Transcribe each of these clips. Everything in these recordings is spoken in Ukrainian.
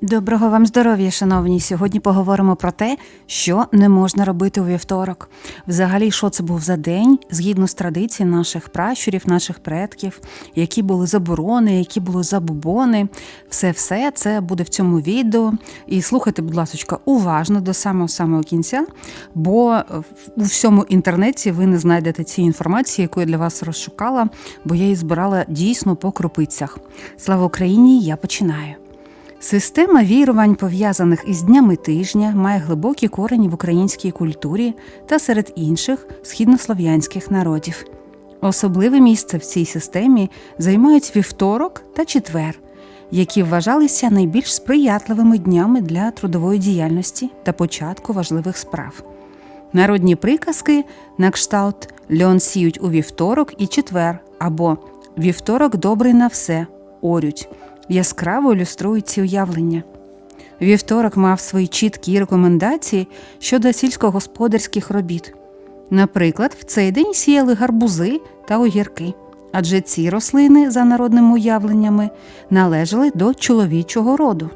Доброго вам здоров'я, шановні. Сьогодні поговоримо про те, що не можна робити у вівторок. Взагалі, що це був за день, згідно з традицій наших пращурів, наших предків, які були заборони, які були забобони. Все все це буде в цьому відео. І слухайте, будь ласка, уважно до самого самого кінця, бо у всьому інтернеті ви не знайдете цієї інформації, яку я для вас розшукала, бо я її збирала дійсно по крупицях. Слава Україні! Я починаю. Система вірувань, пов'язаних із днями тижня, має глибокі корені в українській культурі та серед інших східнослов'янських народів. Особливе місце в цій системі займають вівторок та четвер, які вважалися найбільш сприятливими днями для трудової діяльності та початку важливих справ. Народні приказки на кшталт льон сіють у вівторок і четвер або вівторок добрий на все орють яскраво ілюструють ці уявлення. Вівторок мав свої чіткі рекомендації щодо сільськогосподарських робіт. Наприклад, в цей день сіяли гарбузи та огірки, адже ці рослини, за народними уявленнями, належали до чоловічого роду.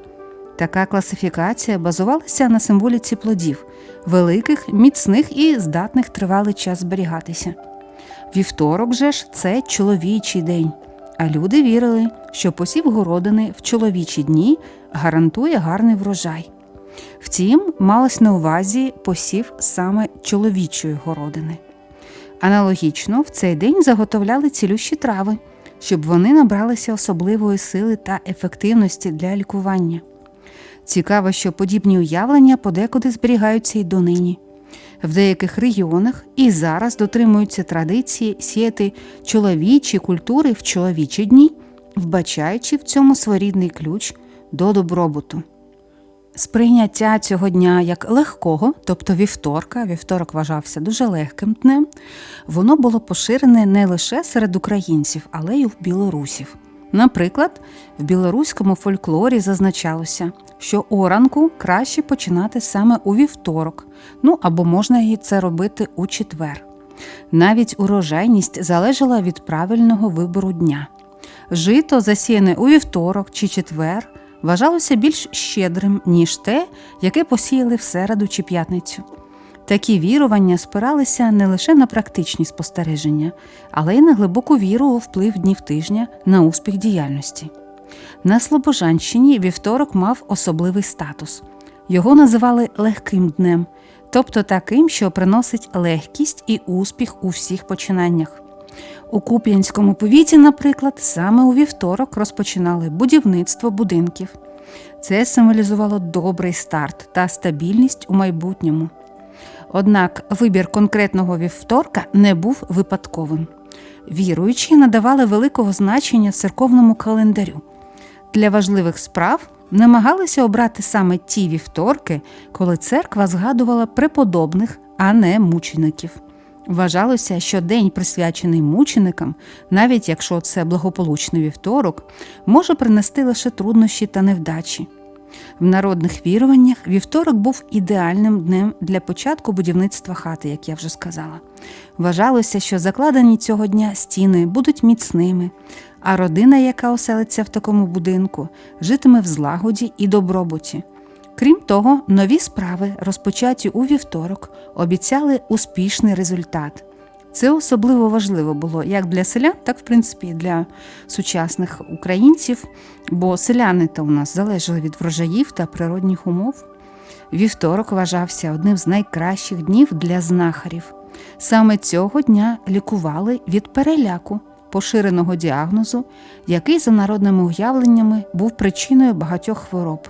Така класифікація базувалася на символіці плодів, великих, міцних і здатних тривалий час зберігатися. Вівторок же ж це чоловічий день. А люди вірили, що посів городини в чоловічі дні гарантує гарний врожай. Втім, малось на увазі посів саме чоловічої городини. Аналогічно, в цей день заготовляли цілющі трави, щоб вони набралися особливої сили та ефективності для лікування. Цікаво, що подібні уявлення подекуди зберігаються й донині. В деяких регіонах і зараз дотримуються традиції сіяти чоловічі культури в чоловічі дні, вбачаючи в цьому своєрідний ключ до добробуту. Сприйняття цього дня як легкого, тобто вівторка, вівторок вважався дуже легким днем, воно було поширене не лише серед українців, але й у білорусів. Наприклад, в білоруському фольклорі зазначалося, що оранку краще починати саме у вівторок, ну або можна і це робити у четвер. Навіть урожайність залежала від правильного вибору дня. Жито, засіяне у вівторок чи четвер, вважалося більш щедрим, ніж те, яке посіяли в середу чи п'ятницю. Такі вірування спиралися не лише на практичні спостереження, але й на глибоку віру у вплив днів тижня на успіх діяльності. На Слобожанщині вівторок мав особливий статус. Його називали легким днем, тобто таким, що приносить легкість і успіх у всіх починаннях. У Куп'янському повіті, наприклад, саме у вівторок розпочинали будівництво будинків. Це символізувало добрий старт та стабільність у майбутньому. Однак вибір конкретного вівторка не був випадковим. Віруючі надавали великого значення церковному календарю. Для важливих справ намагалися обрати саме ті вівторки, коли церква згадувала преподобних, а не мучеників. Вважалося, що день, присвячений мученикам, навіть якщо це благополучний вівторок, може принести лише труднощі та невдачі. В народних віруваннях вівторок був ідеальним днем для початку будівництва хати, як я вже сказала. Вважалося, що закладені цього дня стіни будуть міцними, а родина, яка оселиться в такому будинку, житиме в злагоді і добробуті. Крім того, нові справи, розпочаті у вівторок, обіцяли успішний результат. Це особливо важливо було як для селян, так в принципі і для сучасних українців, бо селяни та у нас залежали від врожаїв та природних умов. Вівторок вважався одним з найкращих днів для знахарів. Саме цього дня лікували від переляку, поширеного діагнозу, який, за народними уявленнями, був причиною багатьох хвороб.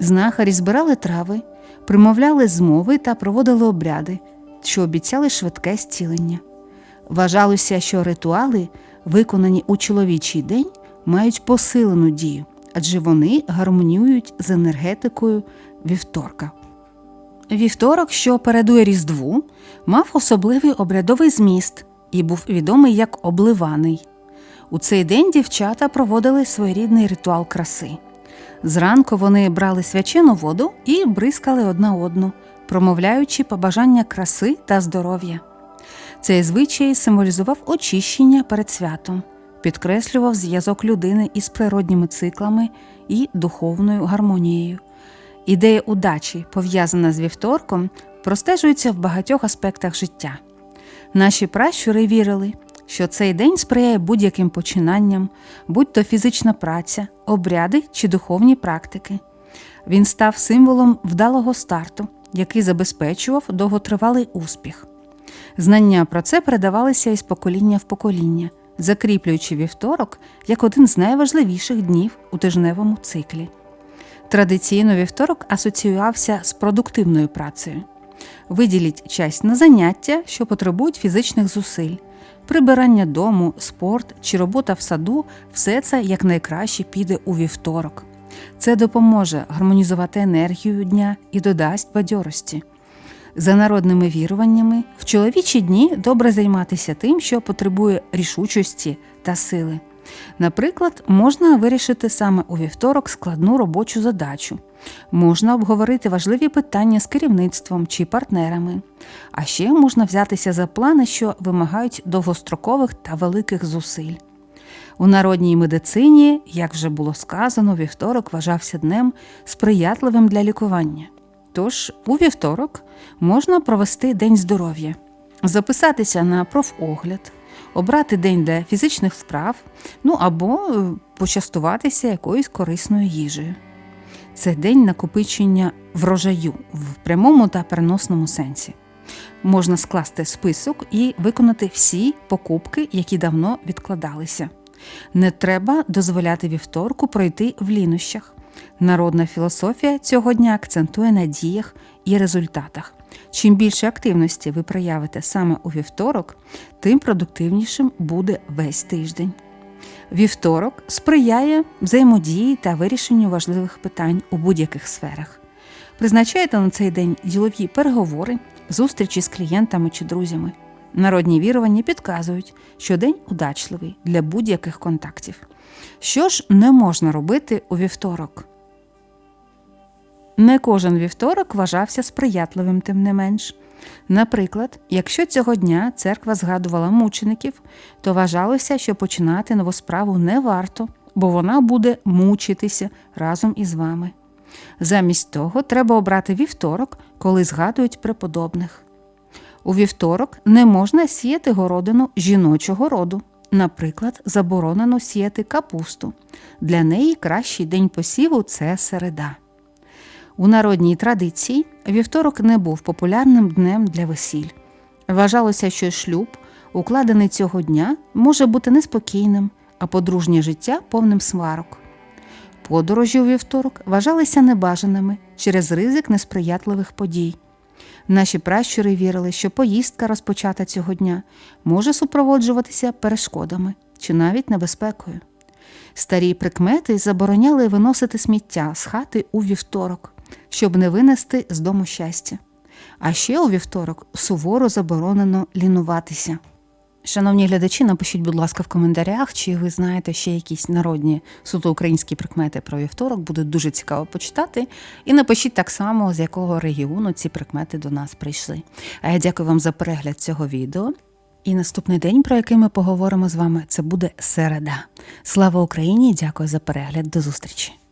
Знахарі збирали трави, примовляли змови та проводили обряди, що обіцяли швидке зцілення. Вважалося, що ритуали, виконані у чоловічий день, мають посилену дію, адже вони гармоніюють з енергетикою вівторка. Вівторок, що передує Різдву, мав особливий обрядовий зміст і був відомий як обливаний. У цей день дівчата проводили своєрідний ритуал краси. Зранку вони брали свячену воду і бризкали одна одну, промовляючи побажання краси та здоров'я. Цей звичай символізував очищення перед святом. підкреслював зв'язок людини із природніми циклами і духовною гармонією. Ідея удачі, пов'язана з вівторком, простежується в багатьох аспектах життя. Наші пращури вірили, що цей день сприяє будь-яким починанням, будь то фізична праця, обряди чи духовні практики. Він став символом вдалого старту, який забезпечував довготривалий успіх. Знання про це передавалися із покоління в покоління, закріплюючи вівторок як один з найважливіших днів у тижневому циклі. Традиційно вівторок асоціювався з продуктивною працею. Виділіть час на заняття, що потребують фізичних зусиль. Прибирання дому, спорт чи робота в саду все це якнайкраще піде у вівторок. Це допоможе гармонізувати енергію дня і додасть бадьорості. За народними віруваннями, в чоловічі дні добре займатися тим, що потребує рішучості та сили. Наприклад, можна вирішити саме у вівторок складну робочу задачу, можна обговорити важливі питання з керівництвом чи партнерами, а ще можна взятися за плани, що вимагають довгострокових та великих зусиль. У народній медицині, як вже було сказано, вівторок вважався днем сприятливим для лікування. Тож у вівторок можна провести День здоров'я, записатися на профогляд, обрати день для фізичних вправ, ну або е, почастуватися якоюсь корисною їжею. Це день накопичення врожаю в прямому та переносному сенсі. Можна скласти список і виконати всі покупки, які давно відкладалися. Не треба дозволяти вівторку пройти в лінощах. Народна філософія цього дня акцентує на діях і результатах. Чим більше активності ви проявите саме у вівторок, тим продуктивнішим буде весь тиждень. Вівторок сприяє взаємодії та вирішенню важливих питань у будь-яких сферах. Призначайте на цей день ділові переговори, зустрічі з клієнтами чи друзями. Народні вірування підказують, що день удачливий для будь-яких контактів. Що ж не можна робити у вівторок? Не кожен вівторок вважався сприятливим, тим не менш. Наприклад, якщо цього дня церква згадувала мучеників, то вважалося, що починати нову справу не варто, бо вона буде мучитися разом із вами. Замість того, треба обрати вівторок, коли згадують преподобних. У вівторок не можна сіяти городину жіночого роду. Наприклад, заборонено сіяти капусту. Для неї кращий день посіву це середа. У народній традиції вівторок не був популярним днем для весіль. Вважалося, що шлюб, укладений цього дня, може бути неспокійним, а подружнє життя повним сварок. Подорожі у вівторок вважалися небажаними через ризик несприятливих подій. Наші пращури вірили, що поїздка, розпочата цього дня, може супроводжуватися перешкодами чи навіть небезпекою. Старі прикмети забороняли виносити сміття з хати у вівторок, щоб не винести з дому щастя. А ще у вівторок суворо заборонено лінуватися. Шановні глядачі, напишіть, будь ласка, в коментарях, чи ви знаєте ще якісь народні суто українські прикмети про вівторок. Буде дуже цікаво почитати. І напишіть так само, з якого регіону ці прикмети до нас прийшли. А я дякую вам за перегляд цього відео. І наступний день, про який ми поговоримо з вами, це буде середа. Слава Україні! Дякую за перегляд. До зустрічі!